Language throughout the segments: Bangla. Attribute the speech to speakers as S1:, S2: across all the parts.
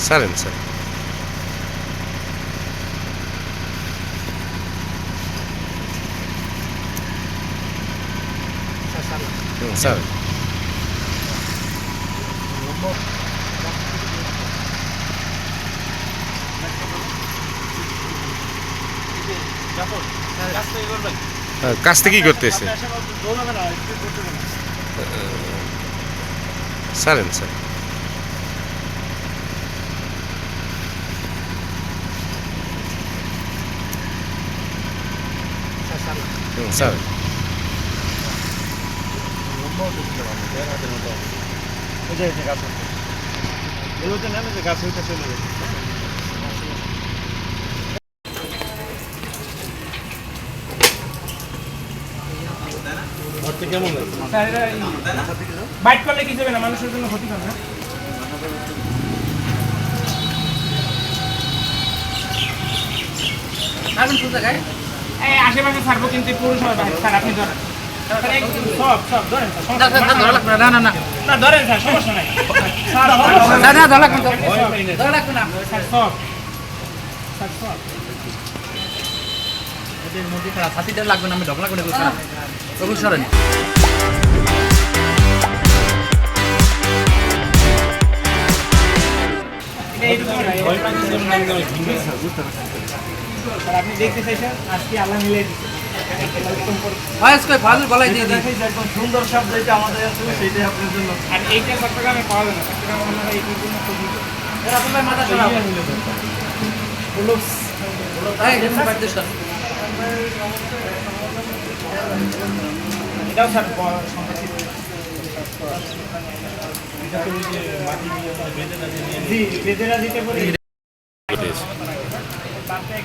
S1: সারেন স্যার স্যার হ্যাঁ, কাজটা কি করতেছে সারেন স্যার হুম, স্যার
S2: স্যার, বাইট করলে কিছু হবে না? মানুষের জন্য ক্ষতিকর না? এই আশেপাশে ছাড়বো কিন্তু পৌরসভা বাইরে স্যার আপনি ধরেন। ধরেন স্যার, সমস্যা নাই। না ধরেন স্যার সমস্যা নাই। স্যার স্যার সব স্যার সব
S3: লাগবে না আমি ঢকলা করে রঘু সরেন
S2: এইরকম আপনি দেখতে চাইছেন? আজকে আল্লাহ
S3: দিয়ে দিই।
S4: সুন্দর শব্দ যেটা আমাদের আসলে সেটাই আপনার জন্য।
S2: আর এইটা চট্টগ্রামে পাওয়া না। চট্টগ্রামে জন্য
S3: আপনার মাথা
S2: এটাও স্যার সংরক্ষিত। বেদেরা দিতে পারি।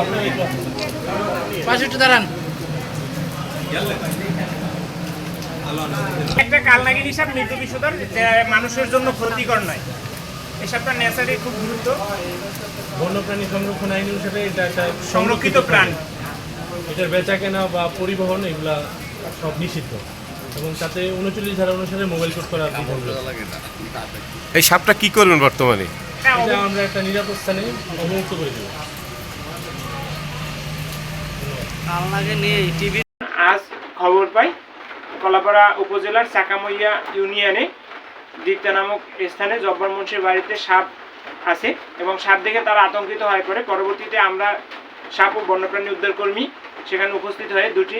S1: আমরা
S3: পাশে একটু দাঁড়ান।
S2: একটা কালনাগির হিসাব মৃত্যু বিষধর মানুষের জন্য ক্ষতিকর নয়। এসবটা নেচারে খুব গুরুত্ব।
S4: বন্যপ্রাণী সংরক্ষণ আইন অনুসারে এটা একটা
S2: সংরক্ষিত প্রাণ।
S4: এটার বেচা কেনা বা পরিবহন এগুলা সব নিষিদ্ধ। এবং তাতে উনচল্লিশ ধারা অনুসারে মোবাইল কোড করা।
S1: এই সাপটা কি করবেন বর্তমানে?
S4: এটা আমরা একটা নিরাপদ স্থানে অবমুক্ত করে দেবো।
S2: আজ খবর পাই কলাপাড়া উপজেলার চাকামইয়া ইউনিয়নে দিকতা নামক স্থানে জব্বার মুন্সির বাড়িতে সাপ আছে এবং সাপ দেখে তারা আতঙ্কিত হয়ে পড়ে। পরবর্তীতে আমরা সাপ ও বন্যপ্রাণী উদ্ধার কর্মী সেখানে উপস্থিত হয়ে দুটি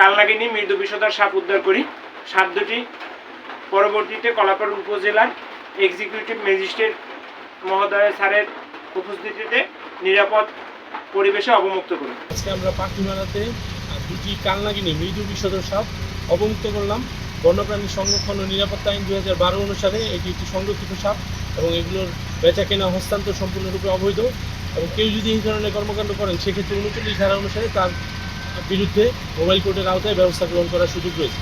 S2: কালনাগিনী মৃদু বিষধর সাপ উদ্ধার করি। সাপ দুটি পরবর্তীতে কলাপাড়া উপজেলার এক্সিকিউটিভ ম্যাজিস্ট্রেট মহোদয় স্যারের উপস্থিতিতে নিরাপদ পরিবেশে অবমুক্ত করি
S4: আজকে আমরা পাখিমারাতে আহ, দুটি কালনাগিনী মৃদু বিষধর সাপ অবমুক্ত করলাম। বন্যপ্রাণী সংরক্ষণ ও নিরাপত্তা আইন দু হাজার বারো অনুসারে এটি একটি সংরক্ষিত সাপ এবং এগুলোর বেচা কেনা হস্তান্তর সম্পূর্ণরূপে অবৈধ এবং কেউ যদি এই ধরনের কর্মকাণ্ড করেন সেক্ষেত্রে উনচল্লিশ ধারা অনুসারে তার বিরুদ্ধে মোবাইল কোর্টের আওতায় ব্যবস্থা গ্রহণ করার সুযোগ রয়েছে।